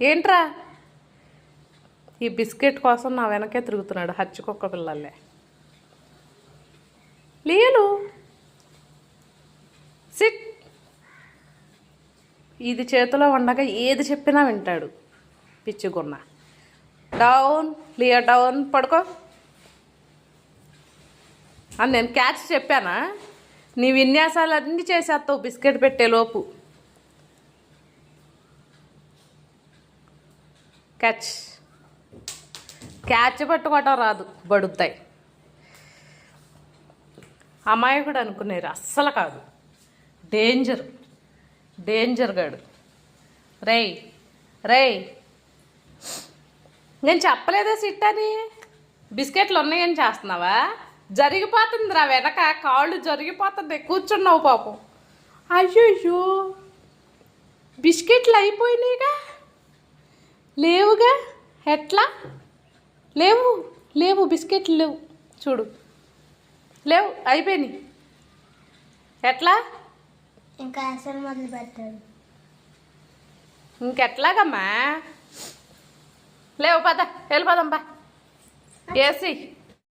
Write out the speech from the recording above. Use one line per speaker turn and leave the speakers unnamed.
ఏంట్రా? ఈ బిస్కెట్ కోసం నా వెనకే తిరుగుతున్నాడు హచ్చుకొక్క పిల్లలే. లేలు సిట్! ఇది చేతిలో ఉండగా ఏది చెప్పినా వింటాడు పిచ్చుకున్న డౌన్ లియా డౌన్ పడుకో. అని నేను క్యాచ్ చెప్పానా? నీ విన్యాసాలన్నీ చేసేస్తావు బిస్కెట్ పెట్టే లోపు. క్యాచ్ క్యాచ్ పట్టుకోవటం రాదు బడుతాయి అమాయకుడు అనుకునేరు అస్సలు కాదు. డేంజర్ డేంజర్ గాడు రేయ్ రేయ్. నేను చెప్పలేదే సిట్ అని బిస్కెట్లు ఉన్నాయని చేస్తున్నావా? జరిగిపోతుందిరా వెనక కాళ్ళు జరిగిపోతుంది కూర్చున్నావు పాపం. అయ్యో బిస్కెట్లు అయిపోయినాయిగా. లేవు. ఎట్లా? లేవు లేవు బిస్కెట్లు లేవు. చూడు. లేవు అయిపోయినాయి. ఎట్లా?
ఇంకా అసలు మొదలు పెట్టాడు
ఇంకెట్లాగమ్మా? లేవు పద వెళ్ళిపోదాం బా ఏసి.